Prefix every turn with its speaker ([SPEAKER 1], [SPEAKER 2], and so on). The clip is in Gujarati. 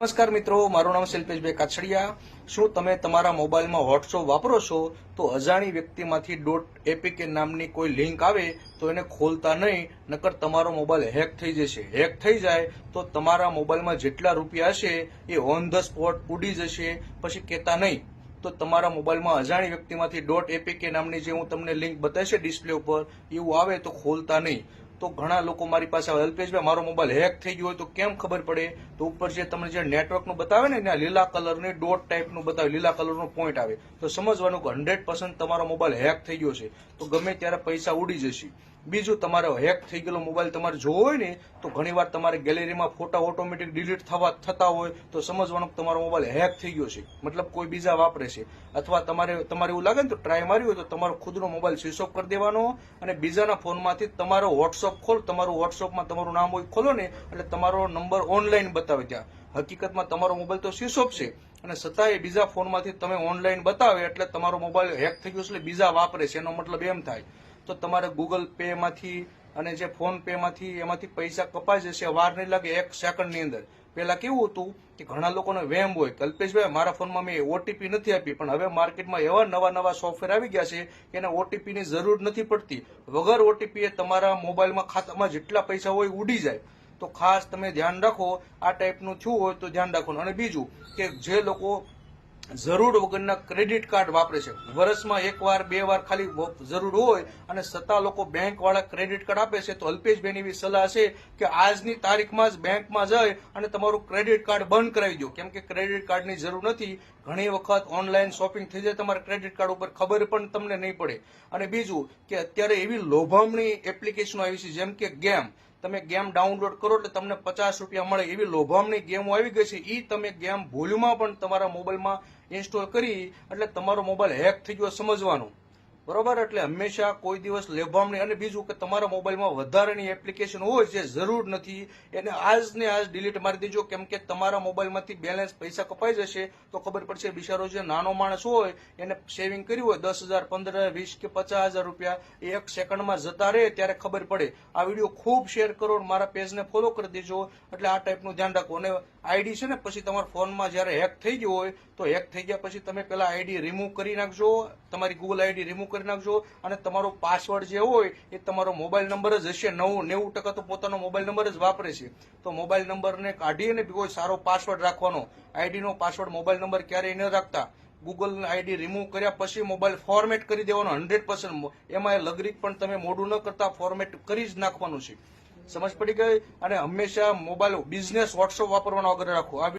[SPEAKER 1] નમસ્કાર મિત્રો, મારું નામ શિલ્પેશભાઈ કાછડિયા. શું તમે તમારા મોબાઈલમાં વોટ્સઅપ વાપરો છો? તો અજાણી વ્યક્તિમાંથી ડોટ એપીકે નામની કોઈ લિંક આવે તો એને ખોલતા નહીં, નકર તમારો મોબાઈલ હેક થઈ જશે. હેક થઈ જાય તો તમારા મોબાઈલમાં જેટલા રૂપિયા હશે એ ઓન ધ સ્પોટ ઉડી જશે. પછી કહેતા નહીં. તો તમારા મોબાઈલમાં અજાણી વ્યક્તિમાંથી ડોટ એપીકે નામની જે હું તમને લિંક બતાવીશ ડિસ્પ્લે ઉપર, એવું આવે તો ખોલતા નહીં. તો ઘણા લોકો મારી પાસે અલ્પેશભાઈ મારો મોબાઈલ હેક થઈ ગયો હોય તો કેમ ખબર પડે? તો ઉપર જે તમને જે નેટવર્કનું બતાવે ને, ત્યાં લીલા કલરની ડોટ ટાઈપનું બતાવે, લીલા કલરનો પોઈન્ટ આવે. તો સમજવાનું કે હંડ્રેડ પર્સન્ટ તમારો મોબાઈલ હેક થઈ ગયો છે. તો ગમે ત્યારે પૈસા ઉડી જશે. બીજું તમારો હેક થઈ ગયેલો મોબાઈલ તમારે જોવો હોય ને, તો ઘણીવાર તમારે ગેલેરીમાં ફોટા ઓટોમેટિક ડિલીટ થવા થતા હોય, તો સમજવાનું કે તમારો મોબાઈલ હેક થઈ ગયો છે. મતલબ કોઈ બીજા વાપરે છે. અથવા તમારે તમારે એવું લાગે ને તો ટ્રાય માર્યું હોય તો તમારો ખુદનો મોબાઈલ સ્વિચ ઓફ કરી દેવાનો અને બીજાના ફોનમાંથી તમારો વોટ્સઅપ ખોલ, તમારું વોટ્સઅપમાં તમારું નામ હોય ખોલો ને, એટલે તમારો નંબર ઓનલાઈન બતાવે ત્યાં. હકીકતમાં તમારો મોબાઈલ તો સ્વિચ ઓફ છે. અને છતાંય બીજા ફોનમાંથી તમે ઓનલાઈન બતાવે એટલે તમારો મોબાઈલ હેક થઈ ગયો છે એટલે બીજા વાપરે છે. એનો મતલબ એમ થાય. તો તમારે ગૂગલ પે માંથી અને જે ફોન પે માંથી એમાંથી પૈસા કપાઈ જશે, વાર નહીં લાગે એક સેકન્ડની અંદર. પેલા કેવું હતું કે ઘણા લોકોને વેમ હોય. કલ્પેશભાઈ, મારા ફોનમાં મેં ઓટીપી નથી આપી, પણ હવે માર્કેટમાં એવા નવા નવા સોફ્ટવેર આવી ગયા છે કે એને ઓટીપીની જરૂર નથી પડતી. વગર ઓટીપી એ તમારા મોબાઈલમાં ખાતામાં જેટલા પૈસા હોય ઉડી જાય. તો ખાસ તમે ધ્યાન રાખો, આ ટાઈપનું થયું હોય તો ધ્યાન રાખો અને બીજું કે જે લોકો જરૂર વગરના ક્રેડિટ કાર્ડ વાપરે છે. વર્ષમાં એક વાર બે વાર ખાલી જરૂર હોય અને સત્તા લોકો બેંક વાળા ક્રેડિટ કાર્ડ આપે છે, તો અલ્પેશભાઈની એવી સલાહ છે કે આજની તારીખમાં જ બેંકમાં જઈ અને તમારું ક્રેડિટ કાર્ડ બંધ કરાવી દો. કેમ કે ક્રેડિટ કાર્ડની જરૂર નથી. ઘણી વખત ઓનલાઈન શોપિંગ થઈ જાય, તમારા ક્રેડિટ કાર્ડ ઉપર ખબર પણ તમને નહીં પડે. અને બીજું કે અત્યારે એવી લોભામણી એપ્લિકેશનો આવી છે, જેમ કે ગેમ તમે ગેમ ડાઉનલોડ કરો એટલે તમને પચાસ રૂપિયા મળે. એવી લોભામણી ગેમો આવી ગઈ છે. એ તમે ગેમ ભૂલમાં પણ તમારા મોબાઈલમાં ઇન્સ્ટોલ કરી, એટલે તમારો મોબાઈલ હેક થઈ ગયો સમજવાનું. બરોબર? એટલે હંમેશા કોઈ દિવસ લેભામણી અને બીજું કે તમારા મોબાઈલમાં વધારાની એપ્લિકેશન હોય જે જરૂર નથી. એને આજ ને આજ ડિલીટ મારી દેજો. કેમ કે તમારા મોબાઈલમાંથી બેલેન્સ પૈસા કપાઈ જશે. તો ખબર પડશે બિચારો જે નાનો માણસ હોય, એને સેવિંગ કર્યું હોય દસ હજાર, પંદર વીસ કે પચાસ હજાર રૂપિયા. એક સેકન્ડમાં જતા રહે ત્યારે ખબર પડે. આ વીડિયો ખૂબ શેર કરો મારા પેજને ફોલો કરી દેજો. એટલે આ ટાઈપનું ધ્યાન રાખો. અને આઈડી છે ને, પછી તમારા ફોનમાં જ્યારે હેક થઈ ગયો હોય, તો હેક થઈ ગયા પછી તમે પેલા આઈડી રિમૂવ કરી નાખજો. તમારી ગૂગલ આઈડી રિમૂવ કરી નાખજો અને તમારો પાસવર્ડ જે હોય એ તમારો મોબાઈલ નંબર જ હશે. નવું નેવું ટકા તો પોતાનો મોબાઈલ નંબર જ વાપરે છે. તો મોબાઈલ નંબરને કાઢી અને કોઈ સારો પાસવર્ડ રાખવાનો. આઈડીનો પાસવર્ડ મોબાઈલ નંબર ક્યારેય ન રાખતા. ગૂગલ આઈડી રિમૂવ કર્યા પછી મોબાઈલ ફોર્મેટ કરી દેવાનો હંડ્રેડ પર્સન્ટ એમાં લગરીક પણ તમે મોડું ન કરતા ફોર્મેટ કરી જ નાખવાનું છે. સમજ પડી ગઈ? અને હંમેશા મોબાઈલ બિઝનેસ વોટ્સઅપ વાપરવાનો આગળ રાખો.